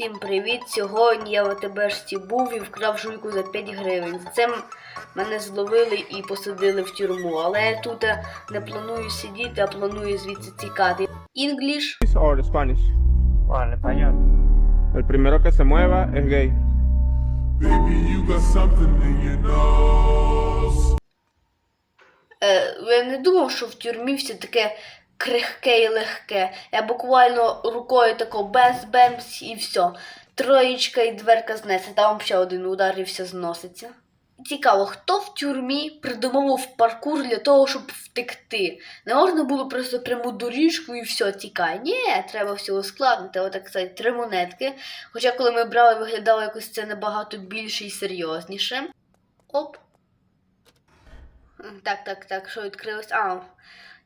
Всім привіт! Сьогодні я в АТБшці був і вкрав жуйку за 5 гривень. За це мене зловили і посадили в тюрму. Але я тут е, не планую сидіти, а планую звідси тікати. English. or Spanish? Bueno, español. El primero que se mueva es gay. Baby, you got something in your nose. Е, я не думав, що в тюрмі все таке крихке і легке. Я буквально рукою тако бемс-бемс і все. Троєчка і дверка знесе, там ще один удар і все зноситься. Цікаво, хто в тюрмі придумав паркур для того, щоб втекти. Не можна було просто пряму доріжку і все, тікай. Ні, треба все ускладнити, отак сказати, три монетки. Хоча коли ми брали, виглядало якось це набагато більше і серйозніше. Оп. Так, так, так, що відкрилось? А,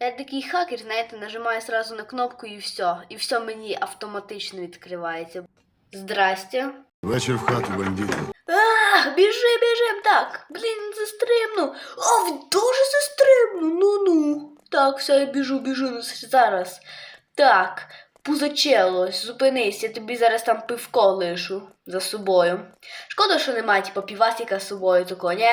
я такий хакер, знаєте, нажимаю сразу на кнопку і все. І все мені автоматично відкривається. Здрасте. Вечір в хату, бандити. А, біжи, біжим, так. Блін, застрибну. О, дуже застрибну. Ну-ну. Так, все, я біжу, біжу ну, зараз. Так, пузачелось, зупинись, я тобі зараз там пивко лишу за собою. Шкода, що немає, типу, півасіка з собою такого, ні?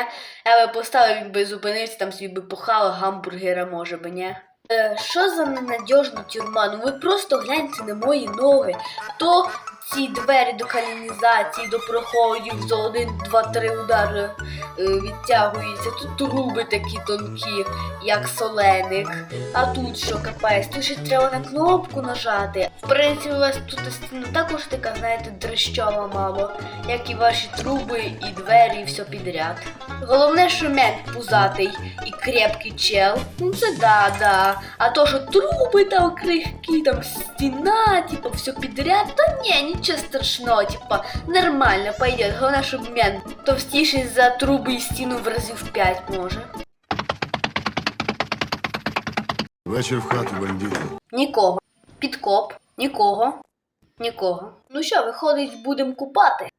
Я би поставив, він би зупинився, там собі би похав гамбургера, може би, ні? Е, що за ненадіжна тюрма? Ну ви просто гляньте на мої ноги. То ці двері до каналізації, до проходів за один, два, три удари е, відтягуються. Тут труби такі тонкі, як соленик. А тут що капець? Тут ще треба на кнопку нажати. В принципі, у вас тут стіна також така, знаєте, дрищова мало, як і ваші труби, і двері, і все підряд. Головне, що мент пузатий і крепкий чел. Ну це да, да. А то, що труби там крихкі, там стіна, типа, все підряд, то ні, нічого страшного, типа, нормально пойдет. Головне, щоб мент товстіший за труби і стіну в разів 5 може. Вечір в хату, бандити. Нікого. Підкоп. Нікого. Нікого. Ну що, виходить, будемо купати.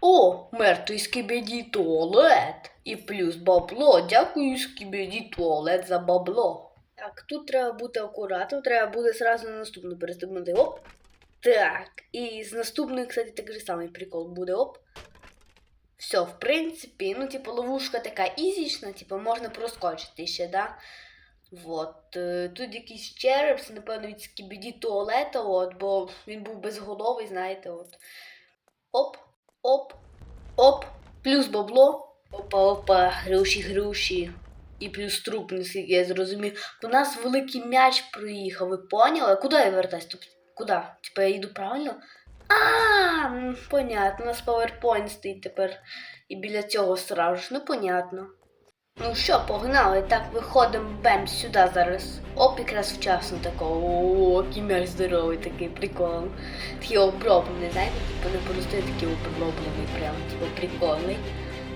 О, мертвий скібіді туалет. І плюс бабло. Дякую, скібіді туалет за бабло. Тут треба бути акуратним, треба буде зразу на наступну переступнути. Оп. Так. І з наступною, кстати, такий самий прикол буде. Оп. Все, в принципі, ну, типу, ловушка така ізічна, типу, можна проскочити ще, да? Вот. е, Тут якийсь череп, це, напевно, від скібіді туалета, от, бо він був безголовий, знаєте, от. Оп, оп, оп, плюс бабло. Опа, опа, груші, груші. І плюс труп, наскільки я зрозумів. По нас великий м'яч проїхав, ви поняли? Куди я вертаюсь? Тобто, куди? Типа я йду правильно? А, понятно, у нас PowerPoint стоїть тепер. І біля цього сразу ж, ну понятно. Ну що, погнали, так виходимо бем сюди зараз. Оп, якраз вчасно такого. О, м'яч здоровий, такий прикол. Такий оброблений, знаєте, типу не просто такий оброблений, прям, типу прикольний.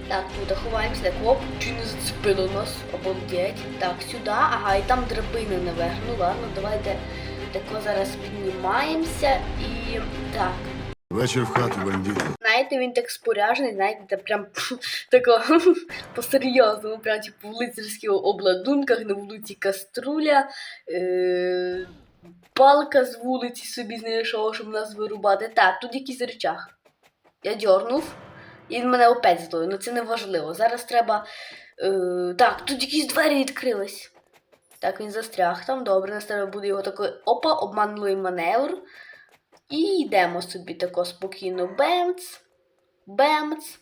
Так, тут ховаємося, так оп, чи не зацепило нас, обалдеть. Так, сюди, ага, і там драбина наверх. Ну ладно, давайте тако зараз піднімаємося і так. Вечір в хату, бандити. Знаєте, він так споряжений, знаєте, та прям тако по-серйозному, прям типу в лицарських обладунках, на вулиці каструля, е- палка з вулиці собі знайшов, щоб нас вирубати. Так, тут якийсь речах. Я дьорнув, він мене опять зловив, ну це не важливо. Зараз треба. Е- так, тут якісь двері відкрились. Так, він застряг там, добре, нас треба буде його такий опа, обманливий маневр. І йдемо собі тако спокійно. Бемц, бемц.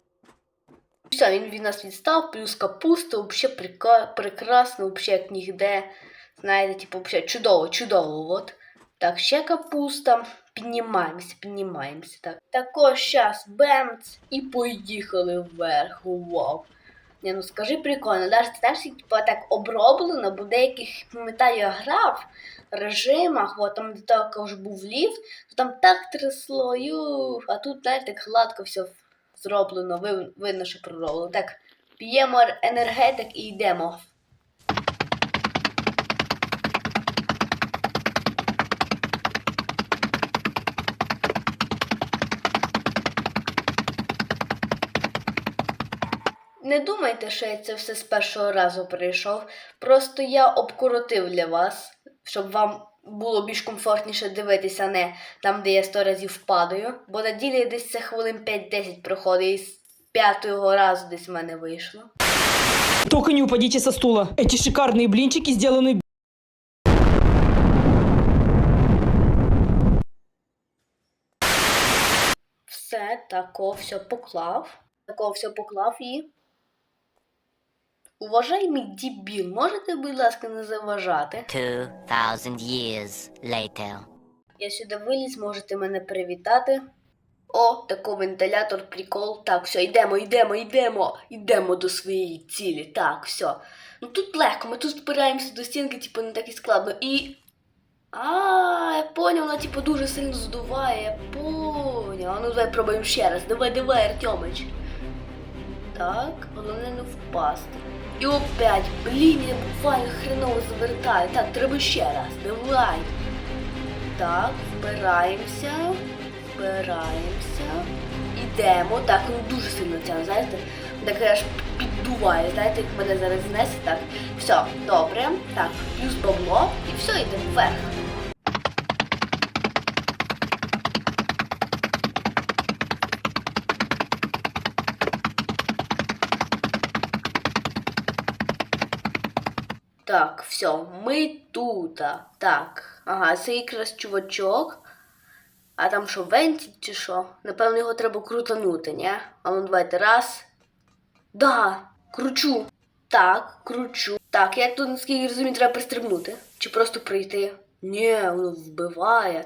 Все, він від нас відстав, плюс капуста, взагалі прика- прекрасно, взагалі як нігде. Знаєте, типу, взагалі чудово, чудово. От. Так, ще капуста. Піднімаємося, піднімаємося. Так. Також зараз бемц і поїхали вверх. Вау. Не, ну скажи прикольно, навіть знаєш, типу, так оброблено, бо деяких, пам'ятаю, я грав в режимах, от там де також був ліфт, то там так трясло, юх, а тут, знаєш, так гладко все зроблено, видно, що пророблено. Так, п'ємо енергетик і йдемо. Не думайте, що я це все з першого разу прийшов. Просто я обкоротив для вас, щоб вам було більш комфортніше дивитися, не там, де я сто разів падаю. Бо на ділі десь це хвилин 5-10 проходить, і з п'ятого разу десь в мене вийшло. Только не упадите со стула. Эти шикарные блинчики сделаны Все, тако все поклав. Тако все поклав і. Уважаємий дебіл, можете, будь ласка, не заважати? 2,000 years later. Я сюди виліз, можете мене привітати. О, тако вентилятор, прикол. Так, все, йдемо, йдемо, йдемо. Йдемо до своєї цілі. Так, все. Ну тут легко, ми тут спираємося до стінки, типу, не так і складно. І. А, я поняв, вона типу дуже сильно здуває, я поняв. Ну давай пробуємо ще раз. Давай, давай, Артемич. Так, головне не впасти. І опять, блін, я буквально хреново завертаю. Так, треба ще раз. Давай. Так, вбираємося, вбираємося. Ідемо. Так, ну дуже сильно тягне, знаєте? Так аж піддуває, знаєте, як мене зараз знесе. Так, все, добре. Так, плюс бабло і все, йдемо вверх. Так, все, ми тут. Так. Ага, це якраз чувачок. А там що, вентіль чи що? Напевно, його треба крутанути, ні? А ну давайте раз. Да, кручу. Так, кручу. Так, як тут, наскільки розумію, треба пристрибнути? Чи просто прийти? Ні, воно вбиває.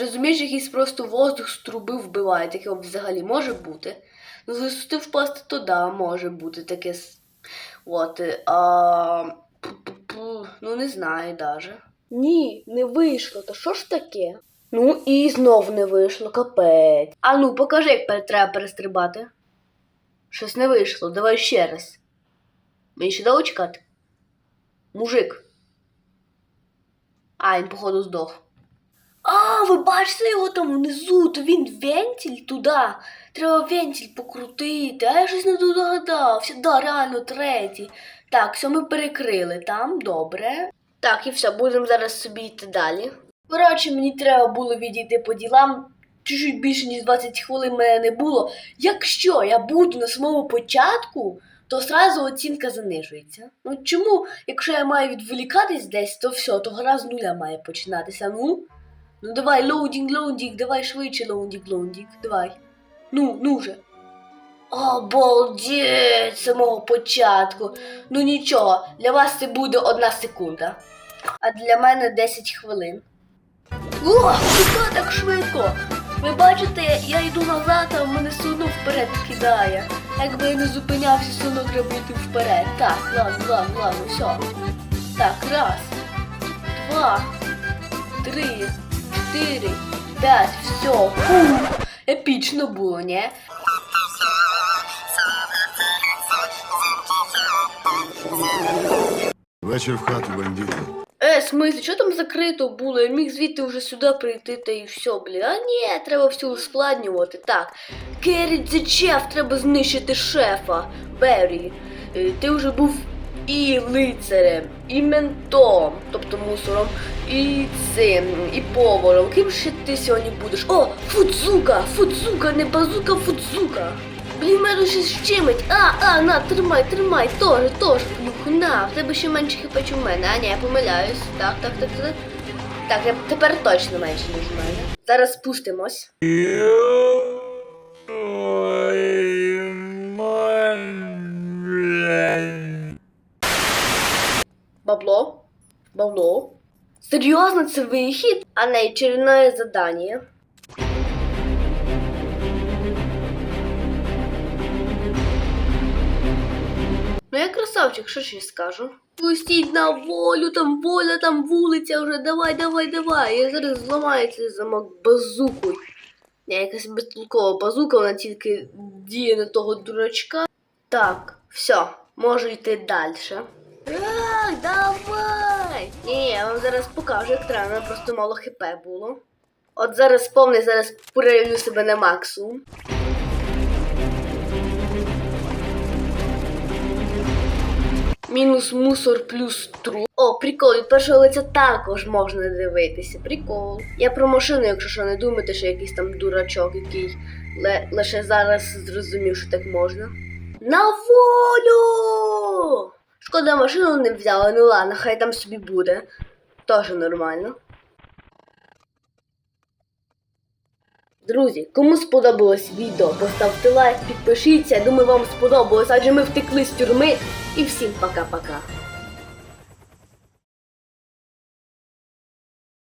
Розумієш, якийсь просто воздух з труби вбиває, таке взагалі може бути. Ну, з висоти впасти, то да, може бути таке. От, е, а... пу-пу-пу, Ну, не знаю даже. Ні, не вийшло. То що ж таке? Ну і знов не вийшло, капець. А ну, покажи, як треба перестрибати. Щось не вийшло, давай ще раз. Мені ще довго чекати? Мужик. А, він, походу, здох. А, ви бачите його там внизу, то він вентиль туди. Треба вентиль покрутити. А я щось не догадався. Да, реально третій. Так, все ми перекрили там, добре. Так, і все, будемо зараз собі йти далі. Коротше, мені треба було відійти по ділам. Чуть-чуть більше, ніж 20 хвилин мене не було. Якщо я буду на самому початку, то зразу оцінка занижується. Ну чому, якщо я маю відволікатись десь, то все, то гра з нуля має починатися. Ну? Ну давай, лоудінг, лоудінг, давай швидше лоудінг, лоудінг, давай. Ну, ну же. Обалдеть, самого початку. Ну нічого, для вас це буде одна секунда. А для мене 10 хвилин. О, куди так швидко? Ви бачите, я йду назад, а мене все одно вперед кидає. Якби я не зупинявся, все одно треба йти вперед. Так, ладно, ладно, ладно, все. Так, раз, два, три, чотири, п'ять, все. Фу. Епічно було, ні? Вечір в хату, бандити. Е, смисл, що там закрито було? Я міг звідти вже сюди прийти та і все, блін. А ні, треба все ускладнювати. Так. Керрі Chef, треба знищити шефа. Беррі, е, ти вже був і лицарем, і ментом, тобто мусором, і цим, і поваром. Ким ще ти сьогодні будеш? О, фудзука! Фудзука, не базука, фудзука! Блін, мене щось щемить. А, а, на, тримай, тримай, теж, теж, плюху, на, в тебе ще менше хп, ніж в мене. А, ні, я помиляюсь. Так, так, так, так. Так, я тепер точно менше, ніж в мене. Зараз спустимось. Бабло? Бабло? Серйозно, це вихід? А не очередное задание. Ну я красавчик, що ще скажу? Пустіть на волю, там воля, там вулиця вже, давай, давай, давай. Я зараз зламаю цей замок базукою. Не, якась безтолкова базука, вона тільки діє на того дурачка. Так, все, можу йти далі. Так, давай! Ні, я вам зараз покажу, як треба, просто мало хп було. От зараз повний, зараз проявлю себе на максимум. Мінус мусор плюс труп. О, прикол, від першого лиця також можна дивитися. Прикол. Я про машину, якщо що не думайте, що якийсь там дурачок, який лише зараз зрозумів, що так можна. На волю! Шкода, машину не взяла, ну ладно, хай там собі буде. Тоже нормально. Друзі, кому сподобалось відео, поставте лайк, підпишіться. Я думаю, вам сподобалось, адже ми втекли з тюрми. І всім пока-пока.